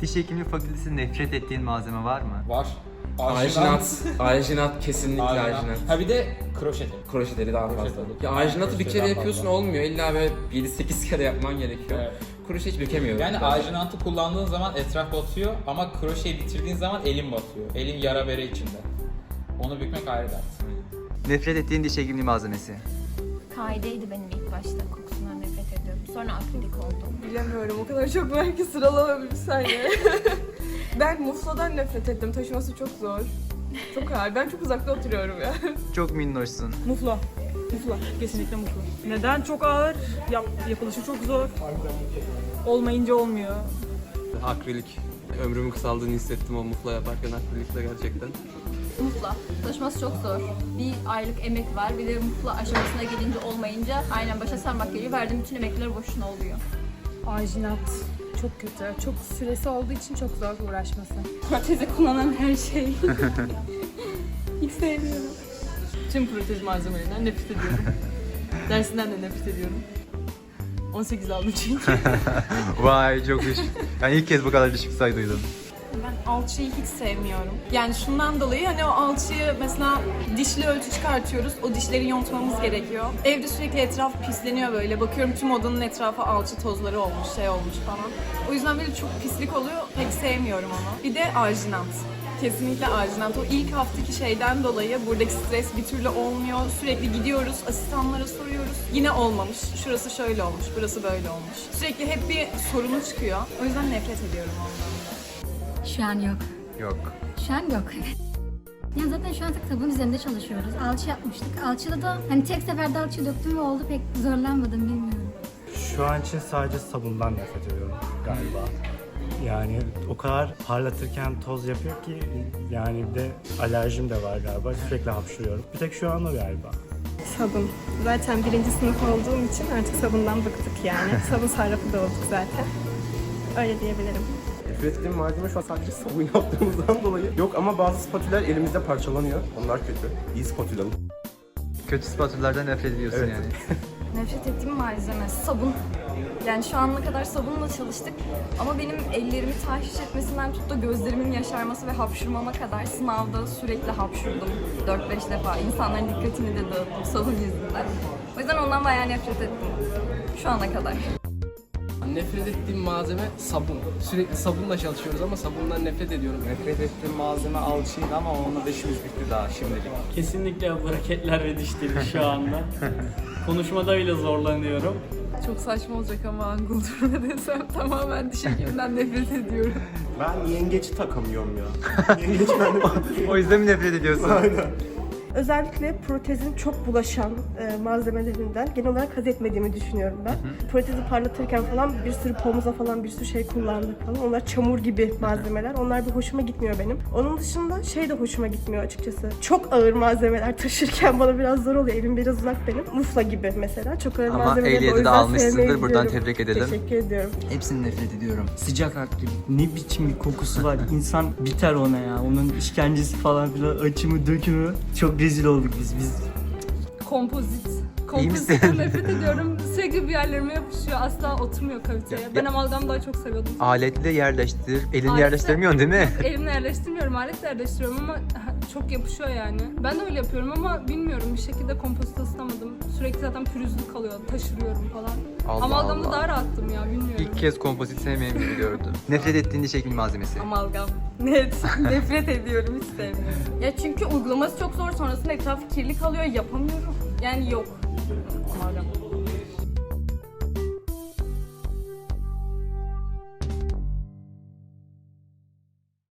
Diş hekimliği fakültesi nefret ettiğin malzeme var mı? Var. Ajinat. Ajinat kesinlikle Ajinat. Ha bir de kroşeti. Kroşeleri daha fazla. Kroşeleri. Ya ajinatı bir kere daha yapıyorsun fazla. olmuyor. İlla böyle 7-8 kere yapman gerekiyor. Evet. Kroşe hiç bükemiyor. Yani ajinatı kullandığın zaman etraf batıyor ama kroşeyi bitirdiğin zaman elin batıyor. Elin yara bere içinde. Onu bükmek ayrı dert. Nefret ettiğin diş hekimliği malzemesi. Kaideydi benim ilk başta. Kokusundan nefret ediyorum. Sonra akrilik oldu. Bilemiyorum o kadar çok var ki sıralama bir saniye. ben mufladan nefret ettim. Taşıması çok zor. Çok ağır. Ben çok uzakta oturuyorum ya. Çok minnoşsun. Mufla. Mufla. Kesinlikle mufla. Neden? Çok ağır. Yap, yapılışı çok zor. Olmayınca olmuyor. Akrilik. Ömrümün kısaldığını hissettim o mufla yaparken akrilikle gerçekten. Mufla. Taşıması çok zor. Bir aylık emek var. Bir de mufla aşamasına gelince olmayınca aynen başa sarmak geliyor. Verdiğim bütün emekler boşuna oluyor. Ajinat çok kötü. Çok süresi olduğu için çok zor uğraşması. Protezi kullanan her şey. Hiç sevmiyorum. Tüm protez malzemelerinden nefret ediyorum. Dersinden de nefret ediyorum. 18 aldım çünkü. Vay çok iş. Yani ilk kez bu kadar düşük sayı duydum. Ben alçıyı hiç sevmiyorum. Yani şundan dolayı hani o alçıyı mesela dişli ölçü çıkartıyoruz. O dişleri yontmamız gerekiyor. Evde sürekli etraf pisleniyor böyle. Bakıyorum tüm odanın etrafı alçı tozları olmuş, şey olmuş falan. O yüzden böyle çok pislik oluyor. Pek sevmiyorum onu. Bir de arginat. Kesinlikle arginat. O ilk haftaki şeyden dolayı buradaki stres bir türlü olmuyor. Sürekli gidiyoruz, asistanlara soruyoruz. Yine olmamış. Şurası şöyle olmuş, burası böyle olmuş. Sürekli hep bir sorunu çıkıyor. O yüzden nefret ediyorum ondan. Şu an yok. Yok. Şu an yok. Ya zaten şu an tabuğun üzerinde çalışıyoruz. Alçı yapmıştık. Alçıda da hani tek seferde alçı döktüm ve oldu pek zorlanmadım bilmiyorum. Şu an için sadece sabundan nefret ediyorum galiba. Yani o kadar parlatırken toz yapıyor ki yani bir de alerjim de var galiba. Sürekli hapşırıyorum. Bir tek şu an o galiba. Sabun. Zaten birinci sınıf olduğum için artık sabundan bıktık yani. Sabun sarrafı da olduk zaten. Öyle diyebilirim. Nefret ettiğim malzeme şu an sadece sabun yaptığımızdan dolayı. Yok ama bazı spatüller elimizde parçalanıyor. Onlar kötü. İyi spatüla. Kötü spatüllerden nefret ediyorsun Evet. yani. Nefret ettiğim malzeme sabun. Yani şu ana kadar sabunla çalıştık ama benim ellerimi tahriş etmesinden tut da gözlerimin yaşarması ve hapşurmama kadar sınavda sürekli hapşurdum 4-5 defa. İnsanların dikkatini de dağıttım sabun yüzünden. O yüzden ondan bayağı nefret ettim. Şu ana kadar. Nefret ettiğim malzeme sabun. Sürekli sabunla çalışıyoruz ama sabundan nefret ediyorum. Nefret ettiğim malzeme alçıydı ama onu da işimiz bitti daha şimdilik. Kesinlikle braketler ve dişleri şu anda. Konuşmada bile zorlanıyorum. Çok saçma olacak ama angulturma desem tamamen diş hekiminden nefret ediyorum. Ben yengeci takamıyorum ya. Yengeç ben O yüzden mi nefret ediyorsun? Özellikle protezin çok bulaşan e, malzemelerinden genel olarak haz etmediğimi düşünüyorum ben. Protezi parlatırken falan bir sürü pomuza falan bir sürü şey kullandık falan. Onlar çamur gibi malzemeler. Onlar bir hoşuma gitmiyor benim. Onun dışında şey de hoşuma gitmiyor açıkçası. Çok ağır malzemeler taşırken bana biraz zor oluyor. Evim biraz uzak benim. Mufla gibi mesela. Çok ağır Ama malzemeleri ehliyeti o de almışsındır. Buradan tebrik edelim. Teşekkür ediyorum. Hepsini nefret ediyorum. Sıcak aktif. Ne biçim bir kokusu var. İnsan biter ona ya. Onun işkencesi falan filan açımı dökümü. Çok rezil olduk biz. Biz Kompozit. Kompozitten nefret ediyorum. Sürekli bir yerlerime yapışıyor. Asla oturmuyor kaliteye. Ya- Ben amalgam daha çok seviyordum. Aletle yerleştir. Elini Aletle- yerleştirmiyorsun değil mi? Elimle yerleştirmiyorum, aletle yerleştiriyorum ama çok yapışıyor yani. Ben de öyle yapıyorum ama bilmiyorum bir şekilde kompozit ısıtamadım. Sürekli zaten pürüzlü kalıyor, taşırıyorum falan. Allah Amalgamda Allah. daha rahattım ya bilmiyorum. İlk kez kompozit sevmeyen biri gördüm. Nefret ettiğin diş hekimi malzemesi. Amalgam. Net. Nefret ediyorum. Hiç sevmiyorum. Ya çünkü uygulaması çok zor. Sonrasında etrafı kirli kalıyor. Yapamıyorum. Yani yok. Amalgam.